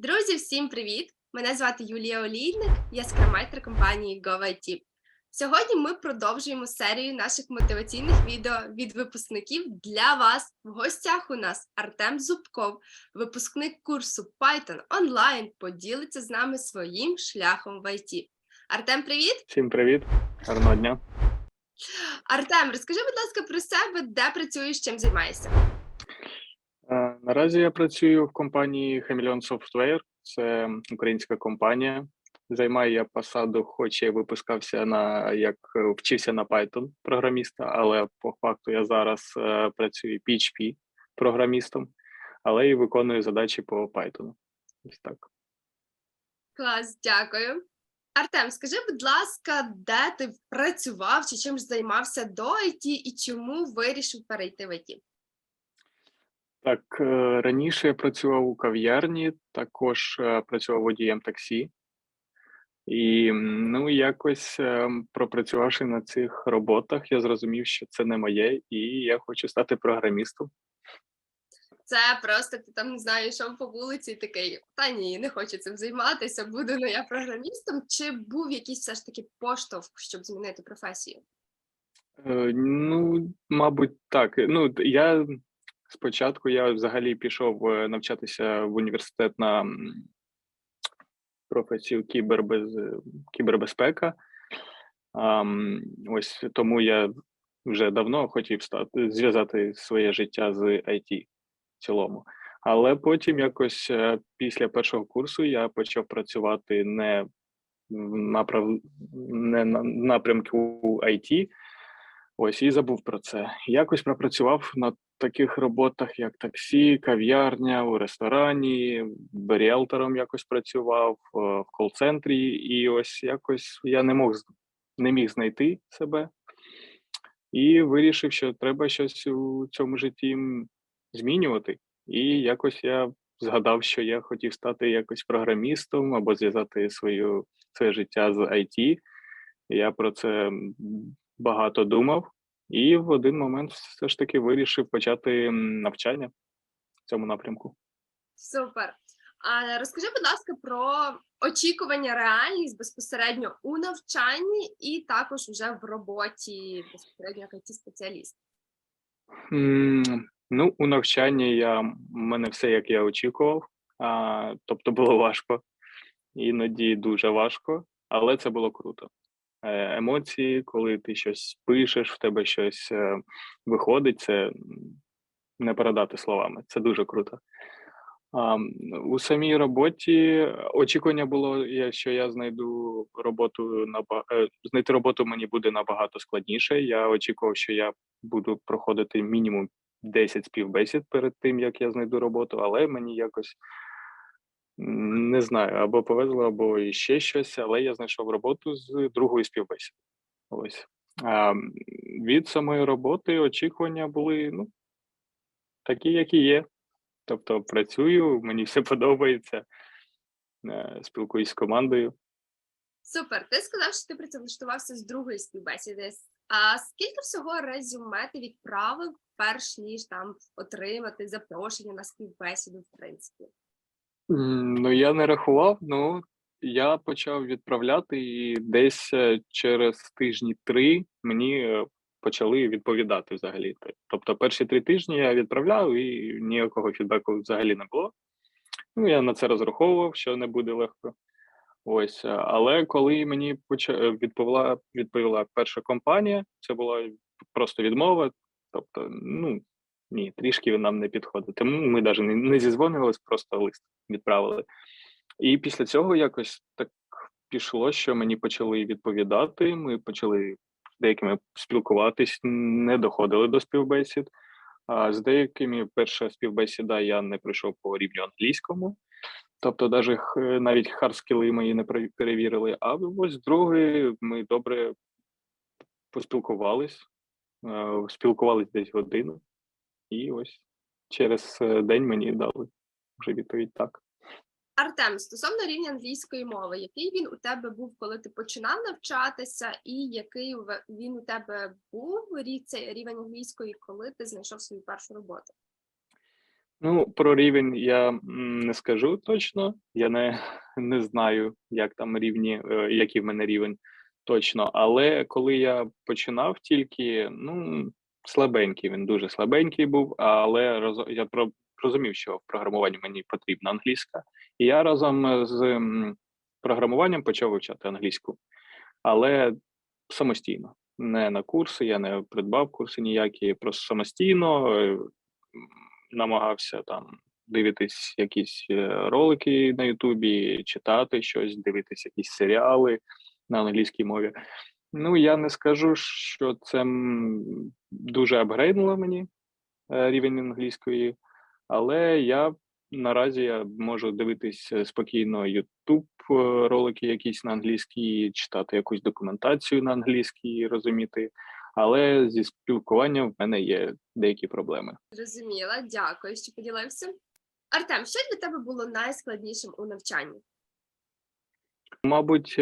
Друзі, всім привіт! Мене звати Юлія Олійник, я скрамайтер компанії GoIT. Сьогодні ми продовжуємо серію наших мотиваційних відео від випускників для вас. В гостях у нас Артем Зубков, випускник курсу Python онлайн, поділиться з нами своїм шляхом в IT. Артем, привіт! Всім привіт, гарного дня. Артем, розкажи, будь ласка, про себе, де працюєш, чим займаєшся? Наразі я працюю в компанії Chameleon Software, це українська компанія. Займаю я посаду, хоч я випускався на як вчився на Python програміста, але по факту я зараз е, працюю PHP програмістом, але і виконую задачі по Python. Ось так. Клас, дякую. Артем, скажи, будь ласка, де ти працював чи чим займався до IT і чому вирішив перейти в IT? Так, е, раніше я працював у кав'ярні, також е, працював водієм таксі. І ну, якось е, пропрацювавши на цих роботах, я зрозумів, що це не моє, і я хочу стати програмістом. Це просто ти там не знаю, йшов по вулиці і такий, та ні, не хочу цим займатися, буду ну, я програмістом. Чи був якийсь все ж таки поштовх, щоб змінити професію? Е, Ну, мабуть, так. Ну, я спочатку я взагалі пішов е, навчатися в університет на професію кібербез... кібербезпека. Ам, ось тому я вже давно хотів стати зв'язати своє життя з IT в цілому. Але потім якось е, після першого курсу я почав працювати не в направ... не на напрямку IT, Ось і забув про це. Якось пропрацював на таких роботах, як таксі, кав'ярня, у ресторані, ріелтором якось працював е, в кол-центрі, і ось якось я не мог не міг знайти себе і вирішив, що треба щось у цьому житті змінювати. І якось я згадав, що я хотів стати якось програмістом або зв'язати своє життя з IT. Я про це багато думав, і в один момент все ж таки вирішив почати навчання в цьому напрямку. Супер. А розкажи, будь ласка, про очікування, реальність безпосередньо у навчанні і також вже в роботі безпосередньо як it спеціаліст. М, Ну, у навчанні я в мене все як я очікував, а, тобто було важко, іноді дуже важко, але це було круто. Е, Емоції, коли ти щось пишеш, в тебе щось е, виходить, це не передати словами. Це дуже круто. А, у самій роботі очікування було, що я знайду роботу наба... е, знайти роботу мені буде набагато складніше. Я очікував, що я буду проходити мінімум 10 співбесід перед тим, як я знайду роботу, але мені якось не знаю, або повезло, або іще щось, але я знайшов роботу з другої співбесіди. Ось. А, від самої роботи очікування були ну, такі, які є. Тобто працюю, мені все подобається, е, спілкуюсь з командою. Супер. Ти сказав, що ти працевлаштувався з другої співбесіди. А скільки всього резюме ти відправив, перш ніж там отримати запрошення на співбесіду, в принципі? Ну, я не рахував, ну я почав відправляти, і десь е, через тижні три мені е, почали відповідати взагалі. Тобто перші три тижні я відправляв і ніякого фідбеку взагалі не було. Ну, я на це розраховував, що не буде легко. Ось, е, але коли мені відповіла, відповіла перша компанія, це була просто відмова. Тобто, ну ні, трішки нам не підходить. Тому ми навіть не, не зізвонювалися, просто лист відправили. І після цього якось так пішло, що мені почали відповідати. Ми почали з деякими спілкуватись, не доходили до співбесід. А з деякими перша співбесіда я не пройшов по рівню англійському. Тобто, х- навіть хардскіли мої не перевірили. А ось другий ми добре поспілкувались, спілкувались десь годину, і ось через е, день мені дали вже відповідь так. Артем, стосовно рівня англійської мови, який він у тебе був, коли ти починав навчатися, і який він у тебе був цей рівень англійської, коли ти знайшов свою першу роботу? Ну, про рівень я не скажу точно. Я не, не знаю, як там рівні, е, який в мене рівень точно. Але коли я починав тільки, ну, слабенький, він дуже слабенький був, але роз- я про, розумів, що в програмуванні мені потрібна англійська. І я разом з програмуванням почав вивчати англійську, але самостійно. Не на курси, я не придбав курси ніякі, просто самостійно е, намагався там дивитись якісь е, ролики на Ютубі, читати щось, дивитись якісь серіали на англійській мові. Ну, я не скажу, що це дуже апгрейднуло мені е, рівень англійської, але я наразі я можу дивитись е, спокійно YouTube е, ролики якісь на англійській, читати якусь документацію на англійській, розуміти. Але зі спілкуванням в мене є деякі проблеми. Зрозуміла, дякую, що поділився. Артем, що для тебе було найскладнішим у навчанні? Мабуть,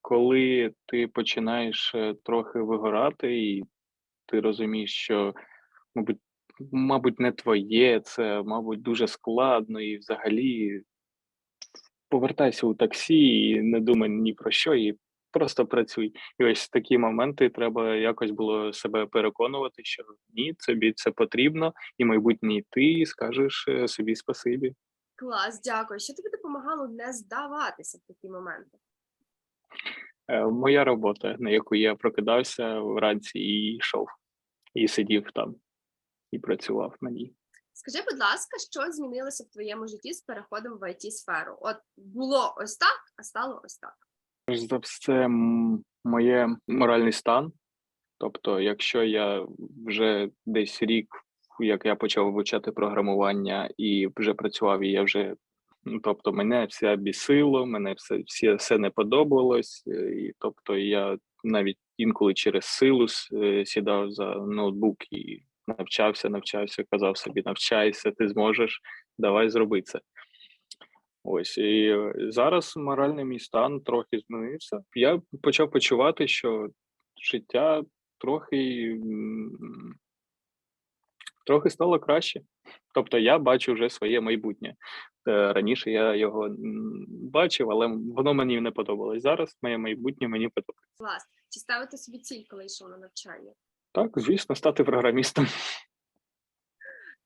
коли ти починаєш е, трохи вигорати, і ти розумієш, що, мабуть, мабуть, не твоє, це, мабуть, дуже складно, і взагалі повертайся у таксі і не думай ні про що, і просто працюй. І ось в такі моменти треба якось було себе переконувати, що ні, тобі це потрібно, і майбутній ти скажеш е, собі спасибі. Клас, дякую. Що тобі допомагало не здаватися в такі моменти? Е, Моя робота, на яку я прокидався вранці і йшов, і сидів там, і працював на ній. Скажи, будь ласка, що змінилося в твоєму житті з переходом в it сферу? От було ось так, а стало ось так. Перш за все, моє моральний стан. Тобто, якщо я вже десь рік, як я почав вивчати програмування і вже працював, і я вже, тобто, мене все бісило, мене все, все, все не подобалось, е, і тобто я навіть інколи через силу е, сідав за ноутбук і навчався, навчався, казав собі, навчайся, ти зможеш, давай зроби це. Ось і е, зараз моральний мій стан трохи змінився. Я почав почувати, що життя трохи, трохи стало краще. Тобто я бачу вже своє майбутнє. Е, Раніше я його бачив, але воно мені не подобалось. Зараз моє майбутнє мені подобається. Клас. Чи ставити собі ціль, коли йшов на навчання? Так, звісно, стати програмістом.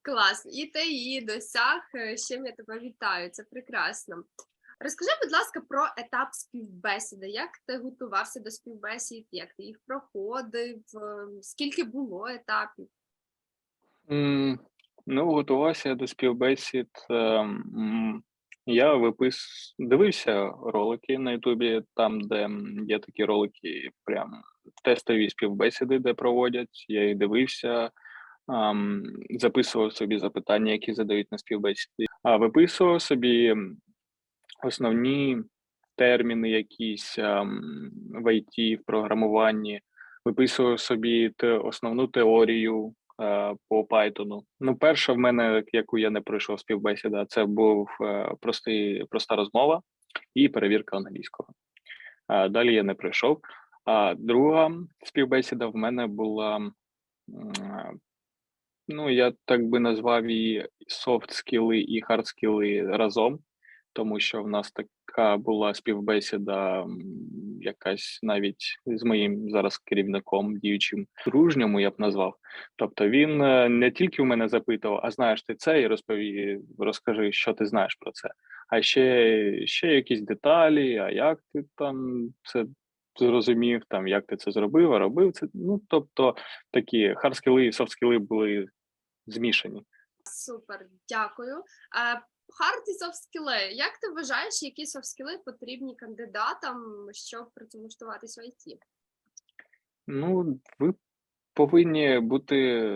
Клас, і ти її досяг. е, з чим я тебе вітаю. Це прекрасно. Розкажи, будь ласка, про етап співбесіди. Як ти готувався до співбесід, як ти їх проходив, е, скільки було етапів? Ну, готувався до співбесід. ем, Я випис... дивився ролики на Ютубі, там, де є такі ролики, прям тестові співбесіди, де проводять. Я їх дивився, записував собі запитання, які задають на співбесіді, а виписував собі основні терміни, якісь в IT, в програмуванні, виписував собі основну теорію е, по Python. Ну, перша в мене, яку я не пройшов співбесіда, це був е, простий, проста розмова і перевірка англійського. Далі я не пройшов. А друга співбесіда в мене була. е, Ну, я так би назвав її софт скіли і хард скіли разом, тому що в нас така була співбесіда, якась навіть з моїм зараз керівником діючим дружньому, я б назвав. Тобто він е, не тільки у мене запитував, а знаєш ти це, і розпові, розкажи, що ти знаєш про це, а ще, ще якісь деталі, а як ти там це зрозумів, там як ти це зробив, а робив це. Ну, тобто такі хардскіли і софтскіли були змішані. Супер, дякую. Hard і skills. Як ти вважаєш, які skills потрібні кандидатам, щоб працевлаштуватись в IT? Ну, ви повинні бути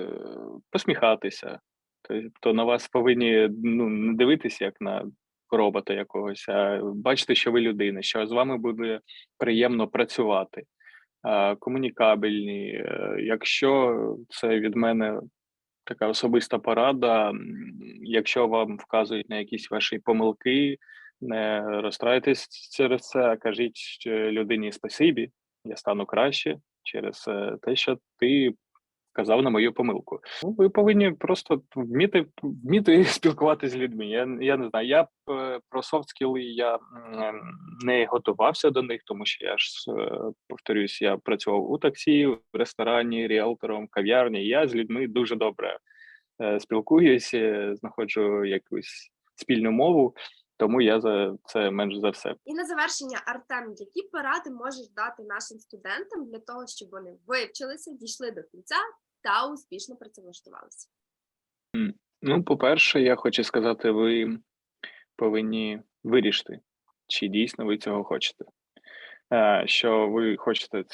посміхатися. Тобто на вас повинні ну, не дивитися як на робота якогось, а бачити, що ви людина, що з вами буде приємно працювати, комунікабельні. Е, Якщо це від мене така особиста порада, якщо вам вказують на якісь ваші помилки, не розстраюйтесь через це, а кажіть е, людині спасибі, я стану краще через е, те, що ти вказав на мою помилку. Ну, ви повинні просто вміти вміти спілкуватися з людьми. Я, я не знаю. Я е, про софт скіли я не готувався до них, тому що я ж е, повторюсь, я працював у таксі, в ресторані, ріелтором, кав'ярні. Я з людьми дуже добре е, спілкуюся, е, знаходжу якусь спільну мову, тому я за це менш за все І на завершення, Артем, які поради можеш дати нашим студентам для того, щоб вони вивчилися, дійшли до кінця та успішно працевлаштувалися? Ну, по-перше, я хочу сказати, ви повинні вирішити, чи дійсно ви цього хочете. Е, Що ви хочете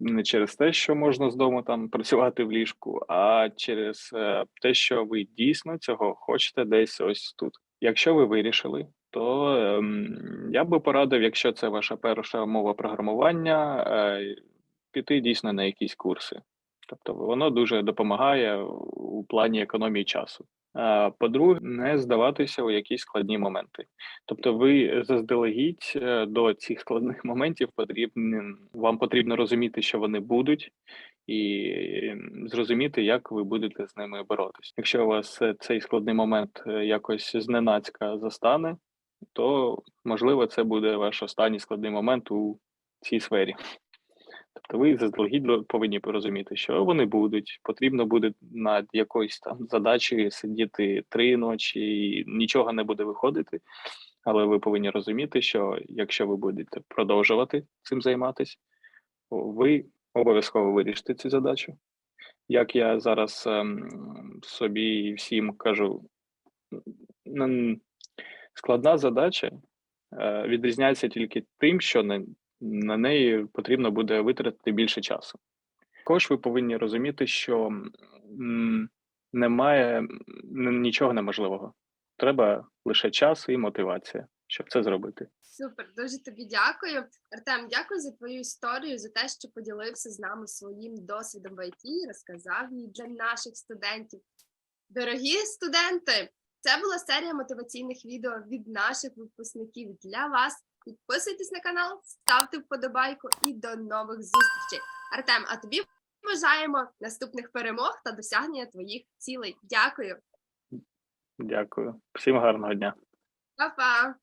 не через те, що можна з дому там працювати в ліжку, а через е, те, що ви дійсно цього хочете десь ось тут. Якщо ви вирішили, то ем, я би порадив, якщо це ваша перша мова програмування, е, піти дійсно на якісь курси. Тобто воно дуже допомагає у плані економії часу. А, По-друге, не здаватися у якісь складні моменти. Тобто, ви заздалегідь е, до цих складних моментів потрібно вам потрібно розуміти, що вони будуть, і зрозуміти, як ви будете з ними боротися. Якщо у вас е, цей складний момент е, якось зненацька застане, то можливо це буде ваш останній складний момент у цій сфері. Тобто ви заздалегідь повинні порозуміти, що вони будуть. Потрібно буде над якоюсь там задачею сидіти три ночі, і нічого не буде виходити. Але ви повинні розуміти, що якщо ви будете продовжувати цим займатися, ви обов'язково вирішите цю задачу. Як я зараз ем, собі і всім кажу, складна задача е, відрізняється тільки тим, що на, на неї потрібно буде витратити більше часу. Також ви повинні розуміти, що немає нічого неможливого. Треба лише час і мотивація, щоб це зробити. Супер, дуже тобі дякую. Артем, дякую за твою історію, за те, що поділився з нами своїм досвідом в ІТ, розказав її для наших студентів. Дорогі студенти, це була серія мотиваційних відео від наших випускників для вас. Підписуйтесь на канал, ставте вподобайку і до нових зустрічей. Артем, а тобі бажаємо наступних перемог та досягнення твоїх цілей. Дякую, Дякую. Всім гарного дня. Па-па!